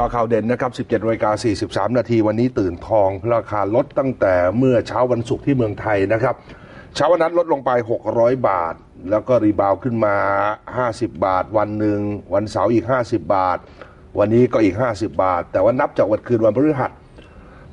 รอข่าวเด่นนะครับ 17นาฬิกา43 นาทีวันนี้ตื่นทองราคาลดตั้งแต่เมื่อเช้าวันศุกร์ที่เมืองไทยนะครับ เช้าวันนั้นลดลงไป 600 บาท แล้วก็รีบาวขึ้นมา 50 บาท วันหนึ่งวันเสาร์อีก 50 บาท วันนี้ก็อีก 50 บาท แต่ว่านับจากวันคืนวันพฤหัส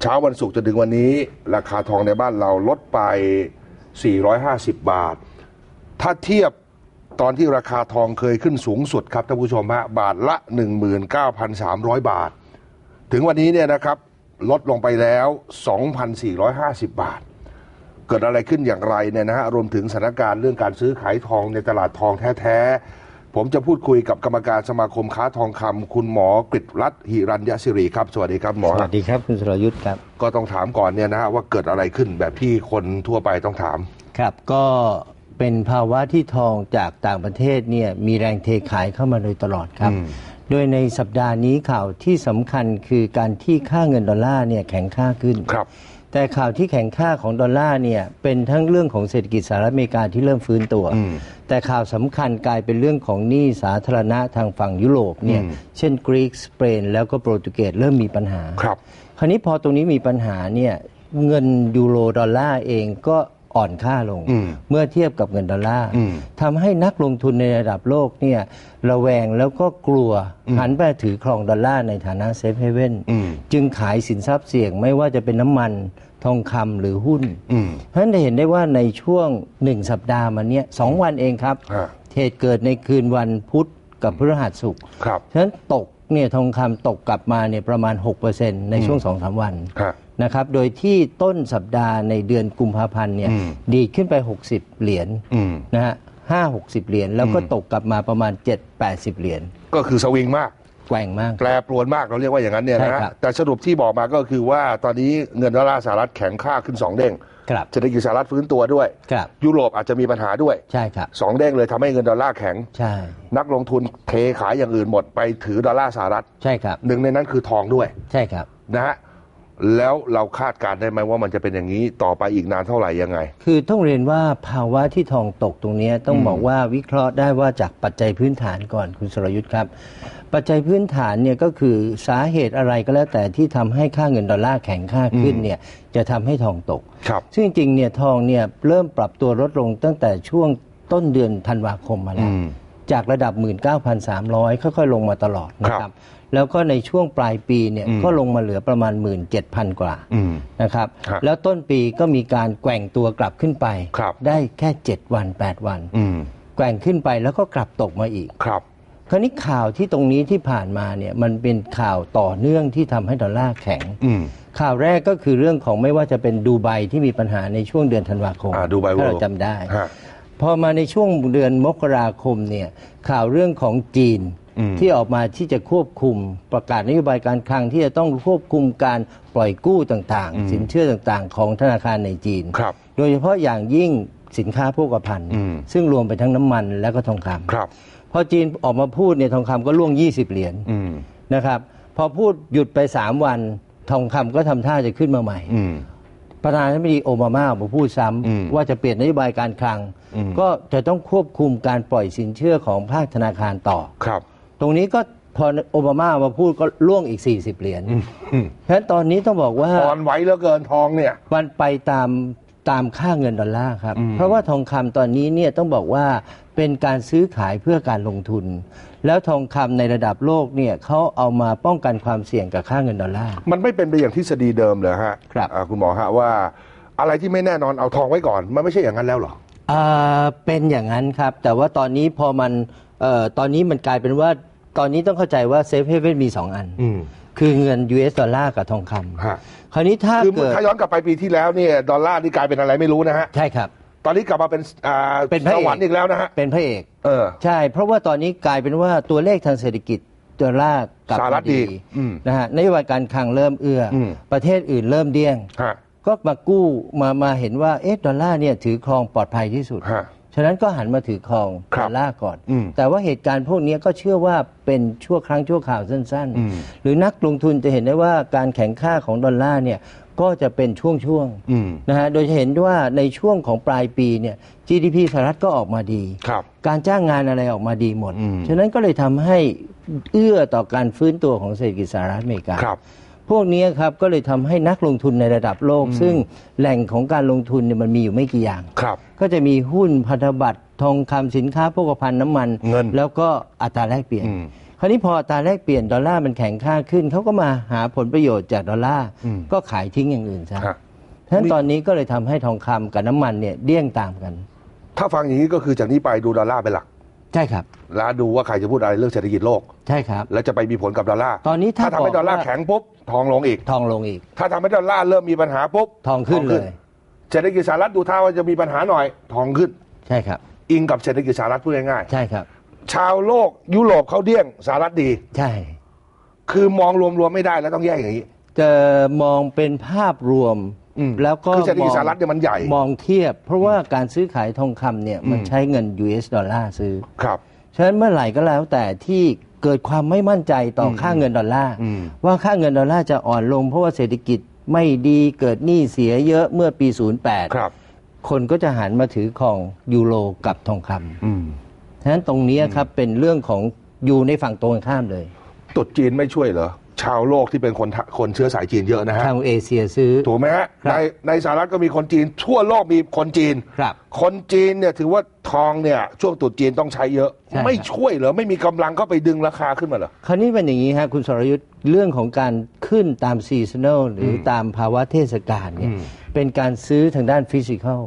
เช้าวันศุกร์จนถึงวันนี้ ราคาทองในบ้านเราลดไป 450 บาท ถ้าเทียบ ตอนที่ราคาทองเคยขึ้นสูงสุดครับท่านผู้ชมฮะบาทละ 19,300 บาท ถึงวันนี้เนี่ยนะครับลดลงไปแล้ว 2,450 บาท เกิดอะไรขึ้นอย่างไรเนี่ยนะฮะรวมถึงสถานการณ์เรื่องการซื้อขายทองในตลาดทองแท้ๆ ผมจะพูดคุยกับกรรมการสมาคมค้าทองคำคุณหมอกฤษรัตน์หิรัญยศิริครับ สวัสดีครับหมอสฮะ วัสดีครับ คุณสรยุทธ์ครับก็ต้องถามก่อนเนี่ยนะฮะว่าเกิดอะไรขึ้นแบบที่คนทั่วไปต้องถาม ครับ ก็ เป็นภาวะที่ทองจากต่างประเทศเนี่ยมีแรงเทขายเข้ามาโดยตลอดครับอืมโดยในสัปดาห์นี้ข่าวที่สำคัญคือการที่ค่าเงินดอลลาร์เนี่ยแข็งค่าขึ้นครับแต่ข่าวที่แข็งค่าของดอลลาร์เนี่ยเป็นทั้งเรื่องของเศรษฐกิจสหรัฐอเมริกาที่เริ่มฟื้นตัวอืมแต่ข่าวสำคัญกลายเป็นเรื่องของหนี้สาธารณะทางฝั่งยุโรปเนี่ยอืมเช่นกรีกสเปนแล้วก็โปรตุเกสเริ่มมีปัญหาครับ คราวนี้พอตรงนี้มีปัญหาเนี่ยเงินยูโรดอลลาร์เองก็ อ่อนค่าลงอืมเมื่อเทียบกับเงินดอลลาร์อืมทำให้นักลงทุนในระดับโลกเนี่ยระแวงแล้วก็กลัวหันไปถือครองดอลลาร์ในฐานะเซฟเฮเว่นอืมจึงขายสินทรัพย์เสี่ยงไม่ว่าจะเป็นน้ำมันทองคำหรือหุ้นอืมเพราะฉะนั้นจะเห็นได้ว่าในช่วงหนึ่งสัปดาห์มาเนี้ยสองวันเองครับฮะเหตุเกิดในคืนวันพุธกับพฤหัสศุกร์ครับฉะนั้นตกเนี่ยทองคำตกกลับมาเนี่ยประมาณ 6%ในช่วงสองสามวันฮะ นะครับ โดยที่ต้นสัปดาห์ในเดือนกุมภาพันธ์เนี่ยอืมดีดขึ้นไป 60 เหรียญอืมนะฮะห้าหกสิบเหรียญแล้วก็อืมตกกลับมาประมาณ7 80เหรียญก็คือสวิงมากแกว่งมากแปรปรวนมากเราเรียกว่าอย่างนั้นเนี่ยนะใช่ฮะครับแต่สรุปที่บอกมาก็คือว่าตอนนี้เงินดอลลาร์สหรัฐแข็งค่าขึ้น2เด้งครับเศรษฐกิจสหรัฐฟื้นตัวด้วยครับยุโรปอาจจะมีปัญหาด้วยใช่ครับสองเด้งเลยทำให้เงินดอลลาร์แข็งใช่นักลงทุนเทขายอย่างอื่นหมดไปถือดอลลาร์สหรัฐใช่ครับหนึ่งในนั้นคือทองด้วยใช่ครับนะฮะ แล้วเราคาดการณ์ได้ไหมว่ามันจะเป็นอย่างนี้ต่อไปอีกนานเท่าไหร่ยังไง คือต้องเรียนว่าภาวะที่ทองตกตรงเนี้ยต้องบอกว่าวิเคราะห์ได้ว่าจากปัจจัยพื้นฐานก่อนคุณสรยุทธ์ครับ ปัจจัยพื้นฐานเนี่ยก็คือสาเหตุอะไรก็แล้วแต่ที่ทำให้ค่าเงินดอลลาร์แข็งค่าขึ้นเนี่ยจะทำให้ทองตกครับซึ่งจริงๆเนี่ยทองเนี่ยเริ่มปรับตัวลดลงตั้งแต่ช่วงต้นเดือนธันวาคมมาแล้วอืม จากระดับ 19,300 ค่อยๆ ลงมาตลอดนะคครัรับบแล้วก็ในช่วงปลายปีเนี่ยอืมก็ลงมาเหลือประมาณ 17,000 กว่าอืมนะครับฮะแล้วต้นปีก็มีการแกว่งตัวกลับขึ้นไปครับได้แค่ 7 วัน 8 วันอืมแกว่งขึ้นไปแล้วก็กลับตกมาอีกครับคราวนี้ข่าวที่ตรงนี้ที่ผ่านมาเนี่ยมันเป็นข่าวต่อเนื่องที่ทำให้ดอลลาร์แข็งอืมข่าวแรกก็คือเรื่องของไม่ว่าจะเป็นดูไบที่มีปัญหาในช่วงเดือนธันวาคมอ่าดูไบถ้าเรา World จำได้ฮะ พอมาในช่วงเดือนมกราคมเนี่ยข่าวเรื่องของจีนอืมที่ออกมาที่จะควบคุมประกาศนโยบายการคลังที่จะต้องควบคุมการปล่อยกู้ต่างๆ สินเชื่อต่างๆ ของธนาคารในจีนครับโดยเฉพาะอย่างยิ่งสินค้าโภคภัณฑ์อืมซึ่งรวมไปทั้งน้ำมันและก็ทองคำครับพอจีนออกมาพูดเนี่ยทองคำก็ล่วง 20 เหรียญอืมนะครับ พอพูดหยุดไป 3 วัน ทองคำก็ทำท่าจะขึ้นมาใหม่อืม ประธานาธิบดีโอบามาออกมาพูดซ้อืมำว่าจะเปลี่ยนนโยบายการคลัง อืม ก็จะต้องควบคุมการปล่อยสินเชื่อของภาคธนาคารต่อ ครับ ตรงนี้ก็พอโอบามามาพูดก็ล่วงอีก 40 เหรียญอืม เพราะฉะนั้นตอนนี้ต้องบอกว่า อ่อนไหวเหลือเกินทองเนี่ย มันไปตาม ตามค่าเงินดอลลาร์ครับอืมเพราะว่าทองคำตอนนี้เนี่ยต้องบอกว่าเป็นการซื้อขายเพื่อการลงทุน แล้วทองคำในระดับโลกเนี่ยเขาเอามาป้องกันความเสี่ยงกับค่าเงินดอลลาร์ มันไม่เป็นไปอย่างทฤษฎีเดิมเลยฮะครับอ่าคุณหมอฮะว่าอะไรที่ไม่แน่นอนเอาทองไว้ก่อน มันไม่ใช่อย่างนั้นแล้วเหรออ่าเป็นอย่างนั้นครับ แต่ว่าตอนนี้พอมันเอ่อตอนนี้มันกลายเป็นว่าตอนนี้ต้องเข้าใจว่าเซฟเฮเว่นมี 2 อันอืม คือเงิน US ดอลลาร์กับทองคฮะำคราวนี้ถ้าคือเกิดถ้าย้อนกลับไปปีที่แล้วเนี่ยดอลลาร์นี่กลายเป็นอะไรไม่รู้นะฮะ ใช่ครับ ตอนนี้กลับมาเป็นอ่าเป็นพระสเอก วรรค์อีกแล้วนะฮะ เป็นพระเอก เออ ใช่ เพราะว่าตอนนี้กลายเป็นว่าตัวเลขทางเศรษฐกิจดอลลาร์กลับสหรัมาฐดีอืมนะฮะนโยบายการคลังเริ่มเอื้ออม ประเทศอื่นเริ่มเดี้ยง ฮะ ก็มากู้มามาเห็นว่าเอ๊ะดอลลาร์เนี่ยถือครองปลอดภัยที่สุด ฮะ ฉะนั้นก็หันมาถือครองครัดบอลลาร์ก่อน อืมแต่ว่าเหตุการณ์พวกนี้ก็เชื่อว่าเป็นชั่วครั้งชั่วข่าวสั้น อืมๆ หรือนักลงทุนจะเห็นได้ว่าการแข่งค่าของดอลลาร์เนี่ยก็จะเป็นช่วงอืม ๆนะฮะโดยจะเห็นว่าในช่วงของปลายปีเนี่ย GDP สหรัฐก็ออกมาดี ครับ การจ้างงานอะไรออกมาดีหมด อืมฉะนั้นก็เลยทำให้เอื้อต่อการฟื้นตัวของเศรษฐกิจสหรัฐอเมริกา ครับ พวกนี้ครับก็เลยทำให้นักลงทุนในระดับโลก ซึ่งแหล่งของการลงทุนเนี่ยมันมีอยู่ไม่กี่อย่างครับก็จะมีหุ้นพันธบัตรทองคำสินค้าโภคภัณฑ์น้ำมันเงินแล้วก็อัตราแลกเปลี่ยนอืมคราวนี้พออัตราแลกเปลี่ยนดอลลาร์มันแข็งค่าขึ้นเขาก็มาหาผลประโยชน์จากดอลลาร์อืมก็ขายทิ้งอย่างอื่นซะฮะฉะนั้นตอนนี้ก็เลยทำให้ทองคำกับน้ำมันเนี่ยเดี่ยงตามกัน ถ้าฟังอย่างนี้ก็คือจากนี้ไปดูดอลลาร์เป็นหลัก ใช่ครับ แล้วดูว่าใครจะพูดอะไรเรื่องเศรษฐกิจโลก ใช่ครับ แล้วจะไปมีผลกับดอลลาร์ตอนนี้ถ้าทำให้บอกดอลลาร์ว่าแข็งปุ๊บทองลงอีก ทองลงอีก ถ้าทำให้ดอลลาร์เริ่มมีปัญหาปุ๊บทองขึ้นเลยเศรษฐกิจสหรัฐดูท่าว่าจะมีปัญหาหน่อยทองขึ้น ใช่ครับ อิงกับเศรษฐกิจสหรัฐพูดง่ายใช่ครับๆชาวโลกยุโรปเขาเดี้ยงสหรัฐดี ใช่ คือมองรวมๆไม่ได้แล้วต้องแยกอย่างนี้จะมองเป็นภาพรวมอืม แล้วก็คือเศรษฐกิจมองสหรัฐเนี่ยมันใหญ่ มองเทียบ เพราะว่าการซื้อขายทองคำเนี่ยมันอืมใช้เงิน US ดอลลาร์ซื้อ ครับ ฉะนั้นเมื่อไหร่ก็แล้วแต่ที่เกิดความไม่มั่นใจต่ออค่าเงินดอลลาร์อืมว่าค่าเงินดอลลาร์จะอ่อนลง เพราะว่าเศรษฐกิจไม่ดีเกิดหนี้เสียเยอะเมื่อปี 08 ครับ คนก็จะหันมาถือของยูโรกับทองคอืมำฉะนั้นตรงนี้ครับเป็นเรื่องของอยู่ในฝั่งตรงกันข้ามเลยตรุดจีนไม่ช่วยเหรอ ชาวโลกที่เป็นคนทะคนเชื้อสายจีนเยอะนะฮะ ทางเอเชียซื้อ ถูกไหมฮะครับในในสหรัฐก็มีคนจีน ทั่วโลกมีคนจีนครับคนจีนเนี่ยถือว่าทองเนี่ยช่วงตรุษจีนต้องใช้เยอะ ใช่ครับ ไม่ช่วยเหรอ ไม่มีกำลังเข้าไปดึงราคาขึ้นมาเหรอ คราวนี้เป็นอย่างนี้ฮะคุณสรยุทธ์เรื่องของการขึ้นตามซีซันอลหรืออตามภาวะเทศกาลเนี่ยอืมเป็นการซื้อทางด้านฟิสิกอล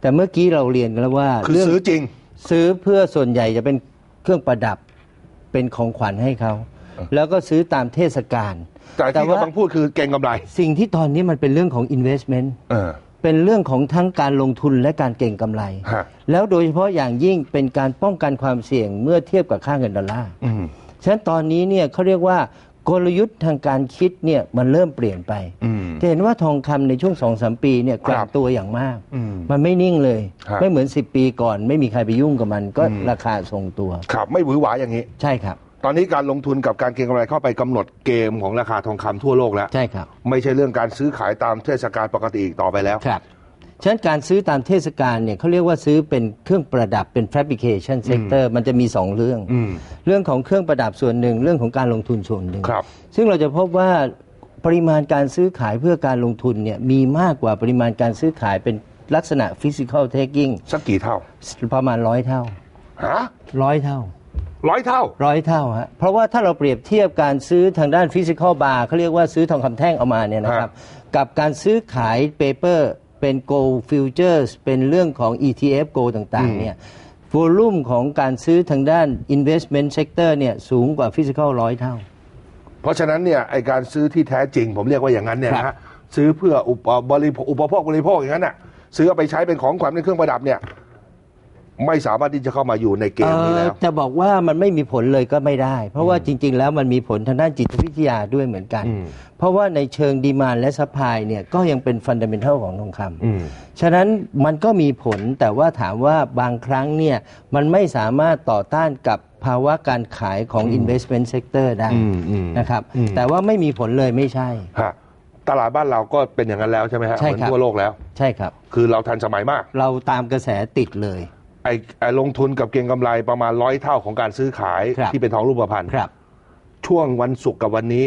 แต่เมื่อกี้เราเรียนกันแล้วว่าคือเรื่องซื้อจริง ซื้อเพื่อส่วนใหญ่จะเป็นเครื่องประดับเป็นของขวัญให้เขา แล้วก็ซื้อตามเทศกาลแต่ที่ว่ากำลังพูดคือเก่งกำไร สิ่งที่ตอนนี้มันเป็นเรื่องของ investment เออเป็นเรื่องของทั้งการลงทุนและการเก่งกำไรฮะแล้วโดยเฉพาะอย่างยิ่งเป็นการป้องกันความเสี่ยงเมื่อเทียบกับค่าเงินดอลลาร์อืมฉะนั้นตอนนี้เนี่ยเขาเรียกว่ากลยุทธ์ทางการคิดเนี่ยมันเริ่มเปลี่ยนไปอืมจะเห็นว่าทองคำในช่วงสองสามปีเนี่ยแกว่คงรับตัวอย่างมากอืมมันไม่นิ่งเลยฮะไม่เหมือน 10 ปีก่อน ไม่มีใครไปยุ่งกับมันก็ราคาทรงตัว ครับ ไม่หวือหวาอย่างนี้ ใช่ครับ ตอนนี้การลงทุนกับการเก็งกำไรเข้าไปกำหนดเกมของราคาทองคำทั่วโลกแล้ว ใช่ครับ ไม่ใช่เรื่องการซื้อขายตามเทศกาลปกติอีกต่อไปแล้ว ครับ ฉะนั้นการซื้อตามเทศกาลเนี่ยเขาเรียกว่าซื้อเป็นเครื่องประดับเป็น fabrication sector มันจะมีสองเรื่อง อืมเรื่องของเครื่องประดับส่วนหนึ่ง เรื่องของการลงทุนส่วนหนึ่ง ครับ ซึ่งเราจะพบว่าปริมาณการซื้อขายเพื่อการลงทุนเนี่ยมีมากกว่าปริมาณการซื้อขายเป็นลักษณะ physical taking สักกี่เท่า ประมาณร้อยเท่าฮะร้อยเท่า ร้อยเท่า ร้อยเท่าฮะเพราะว่าถ้าเราเปรียบเทียบการซื้อทางด้าน physical bar เขาเรียกว่าซื้อทองคำแท่งเอามาเนี่ยนะครับ กับการซื้อขาย paper เป็น gold futures เป็นเรื่องของ ETF gold ต่างๆเนี่ย volume ของการซื้อทางด้าน investment sector เนี่ยสูงกว่า physical ร้อยเท่า เพราะฉะนั้นเนี่ยไอการซื้อที่แท้จริง ผมเรียกว่าอย่างนั้นเนี่ยครันะบฮะซื้อเพื่ออุปบริโภคอุปโภคบริโภคอย่างนั้นน่ะซื้อเอาไปใช้เป็นของขวัญเป็นเครื่องประดับเนี่ย ไม่สามารถที่จะเข้ามาอยู่ในเกมนี้แล้วเอ่อจะบอกว่ามันไม่มีผลเลยก็ไม่ได้ เพราะว่าจริง ๆ แล้วมันมีผลทางด้านจิตวิทยาด้วยเหมือนกันอืมเพราะว่าในเชิงดีมานและซัพพลายเนี่ยก็ยังเป็นฟันเดเมนทัลของทองคำอืมฉะนั้นมันก็มีผลแต่ว่าถามว่าบางครั้งเนี่ยมันไม่สามารถต่อต้านกับภาวะการขายของ investment sector ได้อืมอืมนะครับอืมแต่ว่าไม่มีผลเลยไม่ใช่ฮะตลาดบ้านเราก็เป็นอย่างนั้นแล้วใช่ไหมฮะใช่เหมือนครับทั่วโลกแล้ว ใช่ครับ คือเราทันสมัยมาก เราตามกระแสติดเลย ไอไอลงทุนกับเก็งกำไรประมาณร้อยเท่าของการซื้อขายครับ ที่เป็นทองรูปพรรณครับ ช่วงวันศุกร์กับวันนี้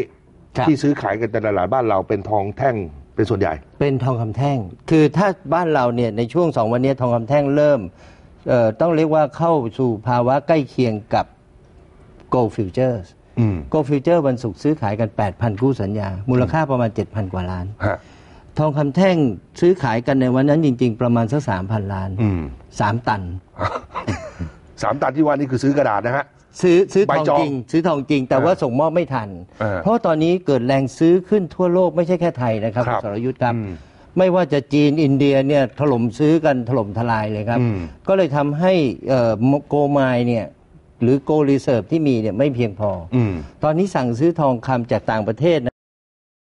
ครับ ที่ซื้อขายกันในตลาดบ้านเราเป็นทองแท่งเป็นส่วนใหญ่ เป็นทองคำแท่ง คือถ้าบ้านเราเนี่ยในช่วงสองวันนี้ทองคำแท่งเริ่มเอ่อต้องเรียกว่าเข้าสู่ภาวะใกล้เคียงกับ Gold Futures อืม Gold Future วันศุกร์ซื้อขายกัน 8,000 กู้สัญญา มูลค่าประมาณ 7,000 กว่าล้าน ฮะ ทองคำแท่งซื้อขายกันในวันนั้นจริง ๆ ประมาณสัก3,000ล้านอืม3ตัน สามตันที่ว่านี่คือซื้อกระดาษนะฮะ ซื้อซื้อใบทองจองจริง ซื้อทองจริง แต่ว่าส่งมอบไม่ทัน เออเพราะว่าตอนนี้เกิดแรงซื้อขึ้นทั่วโลกไม่ใช่แค่ไทยนะครับครับณสรยุทธ์ครับ อืมไม่ว่าจะจีนอินเดียเนี่ยถล่มซื้อกันถล่มทลายเลยครับ อืม ก็เลยทำให้โกไมเนี่ยหรือโกรีเซิร์ฟที่มีเนี่ยไม่เพียงพออ อืม ตอนนี้สั่งซื้อทองคำจากต่างประเทศ